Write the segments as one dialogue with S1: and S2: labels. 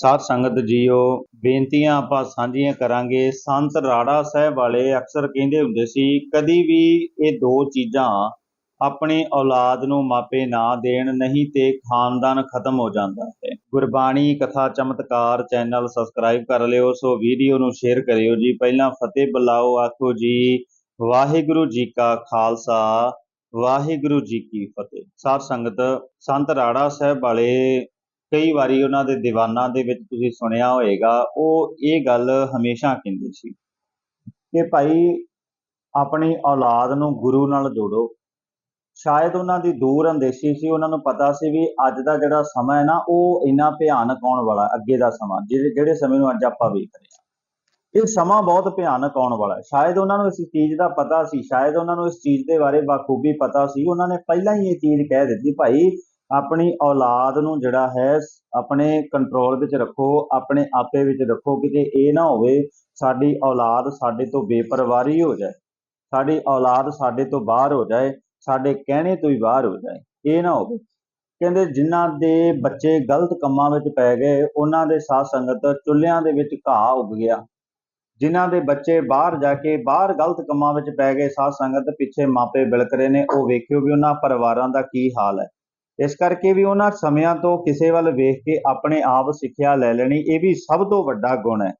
S1: ਸਾਧ ਸੰਗਤ ਜੀਓ, ਬੇਨਤੀਆਂ ਆਪਾਂ ਸਾਂਝੀਆਂ ਕਰਾਂਗੇ। ਸੰਤ ਰਾੜਾ ਸਾਹਿਬ ਵਾਲੇ ਅਕਸਰ ਕਹਿੰਦੇ ਹੁੰਦੇ ਸੀ, ਕਦੀ ਵੀ ਇਹ ਦੋ ਚੀਜ਼ਾਂ ਆਪਣੀ ਔਲਾਦ ਨੂੰ ਮਾਪੇ ਨਾ ਦੇਣ, ਨਹੀਂ ਤੇ ਖਾਨਦਾਨ ਖਤਮ ਹੋ ਜਾਂਦਾ ਹੈ। ਗੁਰਬਾਣੀ ਕਥਾ ਚਮਤਕਾਰ ਚੈਨਲ ਸਬਸਕ੍ਰਾਈਬ ਕਰ ਲਿਓ, ਸੋ ਵੀਡੀਓ ਨੂੰ ਸ਼ੇਅਰ ਕਰਿਓ ਜੀ। ਪਹਿਲਾਂ ਫਤਿਹ ਬੁਲਾਓ, ਆਖੋ ਜੀ, ਵਾਹਿਗੁਰੂ ਜੀ ਕਾ ਖਾਲਸਾ, ਵਾਹਿਗੁਰੂ ਜੀ ਕੀ ਫਤਿਹ। ਸਾਧ ਸੰਗਤ, ਸੰਤ ਰਾੜਾ ਸਾਹਿਬ ਵਾਲੇ ਕਈ ਵਾਰੀ ਉਹਨਾਂ ਦੇ ਦੀਵਾਨਾਂ ਦੇ ਵਿੱਚ ਤੁਸੀਂ ਸੁਣਿਆ ਹੋਵੇਗਾ ਉਹ ਇਹ ਗੱਲ ਹਮੇਸ਼ਾ ਕਹਿੰਦੇ ਸੀ ਕਿ ਭਾਈ ਆਪਣੀ ਔਲਾਦ ਨੂੰ ਗੁਰੂ ਨਾਲ ਜੋੜੋ। ਸ਼ਾਇਦ ਉਹਨਾਂ ਦੀ ਦੂਰ ਅੰਦੇਸ਼ੀ ਸੀ, ਉਹਨਾਂ ਨੂੰ ਪਤਾ ਸੀ ਵੀ ਅੱਜ ਦਾ ਜਿਹੜਾ ਸਮਾਂ ਹੈ ਨਾ, ਉਹ ਇੰਨਾ ਭਿਆਨਕ ਆਉਣ ਵਾਲਾ, ਅੱਗੇ ਦਾ ਸਮਾਂ ਜਿਹੜੇ ਜਿਹੜੇ ਸਮੇਂ ਨੂੰ ਅੱਜ ਆਪਾਂ ਵੇਖ ਰਹੇ ਹਾਂ। ਇਹ ਸਮਾਂ ਬਹੁਤ ਭਿਆਨਕ ਆਉਣ ਵਾਲਾ ਹੈ। ਸ਼ਾਇਦ ਉਹਨਾਂ ਨੂੰ ਇਸ ਚੀਜ਼ ਦਾ ਪਤਾ ਸੀ, ਸ਼ਾਇਦ ਉਹਨਾਂ ਨੂੰ ਇਸ ਚੀਜ਼ ਦੇ ਬਾਰੇ ਬਾਖੂਬੀ ਪਤਾ ਸੀ। ਉਹਨਾਂ ਨੇ ਪਹਿਲਾਂ ਹੀ ਇਹ ਚੀਜ਼ ਕਹਿ ਦਿੱਤੀ, ਭਾਈ ਆਪਣੀ ਔਲਾਦ ਨੂੰ ਜਿਹੜਾ ਹੈ, ਆਪਣੇ ਕੰਟਰੋਲ ਵਿੱਚ ਰੱਖੋ, ਆਪਣੇ ਆਪੇ ਵਿੱਚ ਰੱਖੋ, ਕਿਤੇ ਇਹ ਨਾ ਹੋਵੇ ਸਾਡੀ ਔਲਾਦ ਸਾਡੇ ਤੋਂ ਬੇਪਰਵਾਰੀ ਹੋ ਜਾਏ, ਸਾਡੀ ਔਲਾਦ ਸਾਡੇ ਤੋਂ ਬਾਹਰ ਹੋ ਜਾਏ, ਸਾਡੇ ਕਹਿਣੇ ਤੋਂ ਹੀ ਬਾਹਰ ਹੋ ਜਾਏ, ਇਹ ਨਾ ਹੋਵੇ। ਕਹਿੰਦੇ ਜਿਨ੍ਹਾਂ ਦੇ ਬੱਚੇ ਗਲਤ ਕੰਮਾਂ ਵਿੱਚ ਪੈ ਗਏ, ਉਹਨਾਂ ਦੇ ਸਾਥ ਸੰਗਤ ਚੁੱਲ੍ਹਿਆਂ ਦੇ ਵਿੱਚ ਘਾਹ ਉੱਗ ਗਿਆ। ਜਿਨ੍ਹਾਂ ਦੇ ਬੱਚੇ ਬਾਹਰ ਜਾ ਕੇ, ਬਾਹਰ ਗਲਤ ਕੰਮਾਂ ਵਿੱਚ ਪੈ ਗਏ ਸਾਧ ਸੰਗਤ ਪਿੱਛੇ ਮਾਪੇ ਬਿਲਕ ਰਹੇ ਨੇ, ਉਹ ਵੇਖਿਓ ਵੀ ਉਹਨਾਂ ਪਰਿਵਾਰਾਂ ਦਾ ਕੀ ਹਾਲ ਹੈ। ਇਸ ਕਰਕੇ ਵੀ ਉਹਨਾਂ ਸਮਿਆਂ ਤੋਂ ਕਿਸੇ ਵੱਲ ਵੇਖ ਕੇ ਆਪਣੇ ਆਪ ਸਿੱਖਿਆ ਲੈ ਲੈਣੀ ਇਹ ਵੀ ਸਭ ਤੋਂ ਵੱਡਾ ਗੁਣ ਹੈ।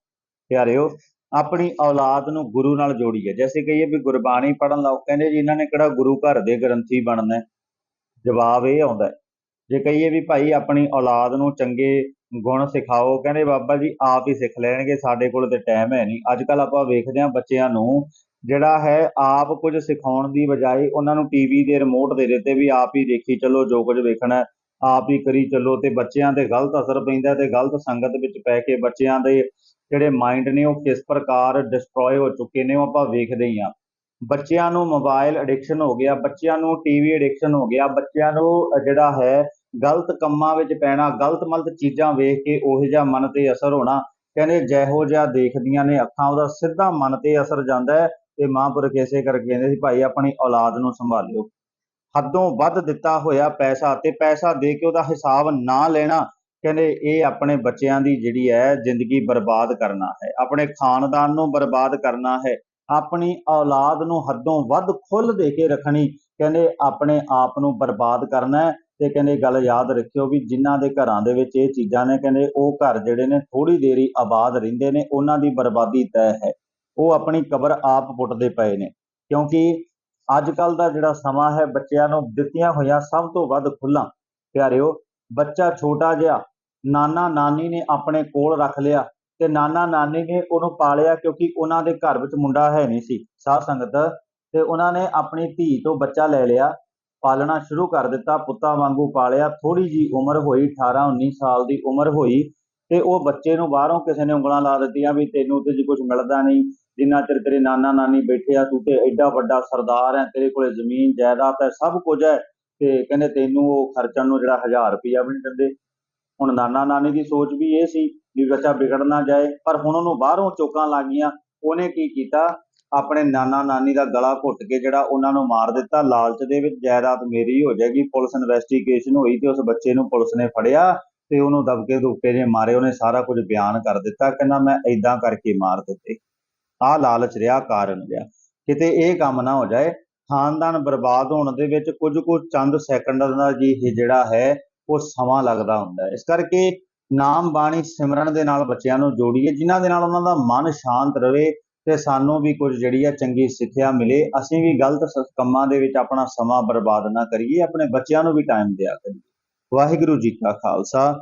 S1: ਪਿਆਰਿਓ, ਆਪਣੀ ਔਲਾਦ ਨੂੰ ਗੁਰੂ ਨਾਲ ਜੋੜੀਏ। ਜੈਸੇ ਕਹੀਏ ਵੀ ਗੁਰਬਾਣੀ ਪੜਨ ਲਾਓ ਕਹਿੰਦੇ ਜੀ, ਇਹਨਾਂ ਨੇ ਕਿਹੜਾ ਗੁਰੂ ਘਰ ਦੇ ਗ੍ਰੰਥੀ ਬਣਨਾ ਜਵਾਬ ਇਹ ਆਉਂਦਾ ਜੇ ਕਹੀਏ ਵੀ ਭਾਈ ਆਪਣੀ ਔਲਾਦ ਨੂੰ ਚੰਗੇ ਗੁਣ ਸਿਖਾਓ, ਕਹਿੰਦੇ ਬਾਬਾ ਜੀ ਆਪ ਹੀ ਸਿੱਖ ਲੈਣਗੇ, ਸਾਡੇ ਕੋਲ ਤੇ ਟਾਈਮ ਹੈ ਨਹੀਂ। ਅੱਜ ਕੱਲ ਆਪਾਂ ਵੇਖਦੇ ਹਾਂ ਬੱਚਿਆਂ ਨੂੰ ਜਿਹੜਾ ਹੈ, ਆਪ ਕੁਝ ਸਿਖਾਉਣ ਦੀ ਬਜਾਏ ਉਹਨਾਂ ਨੂੰ ਟੀਵੀ ਦੇ ਰਿਮੋਟ ਦੇ ਦਿੱਤੇ ਵੀ ਆਪ ਹੀ ਦੇਖੀ ਚੱਲੋ, ਜੋ ਕੁਝ ਵੇਖਣਾ ਆਪ ਹੀ ਕਰੀ ਚੱਲੋ ਤੇ ਬੱਚਿਆਂ ਤੇ ਗਲਤ ਅਸਰ ਪੈਂਦਾ ਤੇ ਗਲਤ ਸੰਗਤ ਵਿੱਚ ਪੈ ਕੇ ਬੱਚਿਆਂ ਦੇ ਜਿਹੜੇ ਮਾਈਂਡ ਨੇ ਉਹ ਕਿਸ ਪ੍ਰਕਾਰ ਡਿਸਟਰੋਏ ਹੋ ਚੁੱਕੇ ਨੇ ਉਹ ਆਪਾਂ ਵੇਖਦੇ ਹੀ ਆ ਬੱਚਿਆਂ ਨੂੰ ਮੋਬਾਈਲ ਐਡਿਕਸ਼ਨ ਹੋ ਗਿਆ, ਬੱਚਿਆਂ ਨੂੰ ਟੀਵੀ ਐਡਿਕਸ਼ਨ ਹੋ ਗਿਆ, ਬੱਚਿਆਂ ਨੂੰ ਜਿਹੜਾ ਹੈ ਗਲਤ ਕੰਮਾਂ ਵਿੱਚ ਪੈਣਾ, ਗਲਤ ਮਲਤ ਚੀਜ਼ਾਂ ਵੇਖ ਕੇ ਉਹ ਜਿਹਾ ਮਨ ਤੇ ਅਸਰ ਹੋਣਾ, ਕਹਿੰਦੇ ਜਿਹੋ ਜਿਹਾ ਦੇਖਦੀਆਂ ਨੇ ਅੱਖਾਂ, ਉਹਦਾ ਸਿੱਧਾ ਮਨ ਤੇ ਅਸਰ ਜਾਂਦਾ ਤੇ ਮਹਾਂਪੁਰਖ ਇਸੇ ਕਰਕੇ ਕਹਿੰਦੇ ਸੀ, ਭਾਈ, ਆਪਣੀ ਔਲਾਦ ਨੂੰ ਸੰਭਾਲਿਓ। ਹੱਦੋਂ ਵੱਧ ਦਿੱਤਾ ਹੋਇਆ ਪੈਸਾ ਤੇ ਪੈਸਾ ਦੇ ਕੇ ਉਹਦਾ ਹਿਸਾਬ ਨਾ ਲੈਣਾ, ਕਹਿੰਦੇ ਇਹ ਆਪਣੇ ਬੱਚਿਆਂ ਦੀ ਜਿਹੜੀ ਹੈ ਜ਼ਿੰਦਗੀ ਬਰਬਾਦ ਕਰਨਾ ਹੈ। ਆਪਣੇ ਖਾਨਦਾਨ ਨੂੰ ਬਰਬਾਦ ਕਰਨਾ ਹੈ। ਆਪਣੀ ਔਲਾਦ ਨੂੰ ਹੱਦੋਂ ਵੱਧ ਖੁੱਲ੍ਹ ਦੇ ਕੇ ਰੱਖਣੀ, ਕਹਿੰਦੇ ਆਪਣੇ ਆਪ ਨੂੰ ਬਰਬਾਦ ਕਰਨਾ ਹੈ। ਤੇ ਕਹਿੰਦੇ ਗੱਲ ਯਾਦ ਰੱਖਿਓ ਵੀ ਜਿਨ੍ਹਾਂ ਦੇ ਘਰਾਂ ਦੇ ਵਿੱਚ ਇਹ ਚੀਜ਼ਾਂ ਨੇ, ਕਹਿੰਦੇ ਉਹ ਘਰ ਜਿਹੜੇ ਨੇ ਥੋੜੀ ਦੇਰੀ ਆਬਾਦ ਰਹਿੰਦੇ ਨੇ, ਉਹਨਾਂ ਦੀ ਬਰਬਾਦੀ ਤੈਅ ਹੈ। ਉਹ ਆਪਣੀ ਕਬਰ ਆਪ ਪੁੱਟਦੇ ਪਏ ਨੇ। ਕਿਉਂਕਿ ਅੱਜ ਕੱਲ ਦਾ ਜਿਹੜਾ ਸਮਾਂ ਹੈ, ਬੱਚਿਆਂ ਨੂੰ ਦਿੱਤੀਆਂ ਹੋਈਆਂ ਸਭ ਤੋਂ ਵੱਧ ਖੁੱਲਾਂ ਪਿਆਰਿਓ, ਬੱਚਾ ਛੋਟਾ ਜਿਹਾ, ਨਾਨਾ ਨਾਨੀ ਨੇ ਆਪਣੇ ਕੋਲ ਰੱਖ ਲਿਆ ਤੇ ਨਾਨਾ ਨਾਨੀ ਨੇ ਉਹਨੂੰ ਪਾਲਿਆ ਕਿਉਂਕਿ ਉਹਨਾਂ ਦੇ ਘਰ ਵਿੱਚ ਮੁੰਡਾ ਹੈ ਨਹੀਂ ਸੀ, ਸਾਧ ਸੰਗਤ। ਤੇ ਉਹਨਾਂ ਨੇ ਆਪਣੀ ਧੀ ਤੋਂ ਬੱਚਾ ਲੈ ਲਿਆ, ਪਾਲਣਾ ਸ਼ੁਰੂ ਕਰ ਦਿੱਤਾ, ਪੁੱਤਾਂ ਵਾਂਗੂ ਪਾਲਿਆ। ਥੋੜੀ ਜੀ ਉਮਰ ਹੋਈ 18 19 ਸਾਲ ਦੀ ਉਮਰ ਹੋਈ ਤੇ ਉਹ ਬੱਚੇ ਨੂੰ ਬਾਹਰੋਂ ਕਿਸੇ ਨੇ ਉਂਗਲਾਂ ਲਾ ਦਿੱਤੀਆਂ ਵੀ ਤੈਨੂੰ ਤੇ ਜੀ ਕੁਝ ਮਿਲਦਾ ਨਹੀਂ। ਜਿੰਨਾ ਚਿਰ ਤੇਰੇ ਨਾਨਾ ਨਾਨੀ ਬੈਠੇ ਆ, ਤੂੰ ਤੇ ਐਡਾ ਵੱਡਾ ਸਰਦਾਰ ਹੈ ਤੇਰੇ ਕੋਲੇ ਜ਼ਮੀਨ, ਜਾਇਦਾਦ ਹੈ ਸਭ ਕੁਝ ਹੈ ਤੇ ਕਹਿੰਦੇ ਤੈਨੂੰ ਉਹ ਖਰਚਣ ਨੂੰ ਜਿਹੜਾ 1000 ਰੁਪਇਆ ਵੀ ਨਹੀਂ ਦਿੰਦੇ। ਹੁਣ ਨਾਨਾ ਨਾਨੀ ਦੀ ਸੋਚ ਵੀ ਇਹ ਸੀ ਵੀ ਬੱਚਾ ਵਿਗੜ ਨਾ ਜਾਏ, ਪਰ ਹੁਣ ਉਹਨੂੰ ਬਾਹਰੋਂ ਚੋਕਾਂ ਲੱਗੀਆਂ, ਉਹਨੇ ਕੀ ਕੀਤਾ? ਆਪਣੇ ਨਾਨਾ ਨਾਨੀ ਦਾ ਗਲਾ ਘੁੱਟ ਕੇ ਜਿਹੜਾ ਉਹਨਾਂ ਨੂੰ ਮਾਰ ਦਿੱਤਾ, ਲਾਲਚ ਦੇ ਵਿੱਚ ਜਾਇਦਾਦ ਮੇਰੀ ਹੋ ਜਾਏਗੀ, ਪੁਲਿਸ ਇਨਵੈਸਟੀਗੇਸ਼ਨ ਹੋਈ ਤੇ ਉਸ ਬੱਚੇ ਨੂੰ ਪੁਲਿਸ ਨੇ ਫੜਿਆ ਤੇ ਉਹਨੂੰ ਦਬਕੇ ਦੁਬਕੇ ਜੇ ਮਾਰੇ, ਉਹਨੇ ਸਾਰਾ ਕੁਝ ਬਿਆਨ ਕਰ ਦਿੱਤਾ, ਕਹਿੰਦਾ ਮੈਂ ਐਦਾਂ ਕਰਕੇ ਮਾਰ ਦਿੱਤੇ। ਆਹ ਲਾਲਚ ਰਿਹਾ, ਕਾਰਨ ਰਿਹਾ। ਕਿਤੇ ਇਹ ਕੰਮ ਨਾ ਹੋ ਜਾਏ, ਖਾਨਦਾਨ ਬਰਬਾਦ ਹੋਣ ਦੇ ਵਿੱਚ ਕੁਝ ਕੁ ਚੰਦ ਸੈਕਿੰਡਾਂ ਦਾ ਜੀ ਇਹ ਜਿਹੜਾ ਹੈ, ਉਹ ਸਮਾਂ ਲੱਗਦਾ ਹੁੰਦਾ ਹੈ। ਇਸ ਕਰਕੇ ਨਾਮ ਬਾਣੀ ਸਿਮਰਨ ਦੇ ਨਾਲ ਬੱਚਿਆਂ ਨੂੰ ਜੋੜੀਏ, ਜਿਨ੍ਹਾਂ ਦੇ ਨਾਲ ਉਹਨਾਂ ਦਾ ਮਨ ਸ਼ਾਂਤ ਰਵੇ ਤੇ ਸਾਨੂੰ ਵੀ ਕੁਝ ਜਿਹੜੀ ਆ ਚੰਗੀ ਸਿੱਖਿਆ ਮਿਲੇ, ਅਸੀਂ ਵੀ ਗਲਤ ਸ- ਕੰਮਾਂ ਦੇ ਵਿੱਚ ਆਪਣਾ ਸਮਾਂ ਬਰਬਾਦ ਨਾ ਕਰੀਏ, ਆਪਣੇ ਬੱਚਿਆਂ ਨੂੰ ਵੀ ਟਾਈਮ ਦਿਆ ਕਰੀਏ। ਵਾਹਿਗੁਰੂ ਜੀ ਕਾ ਖਾਲਸਾ।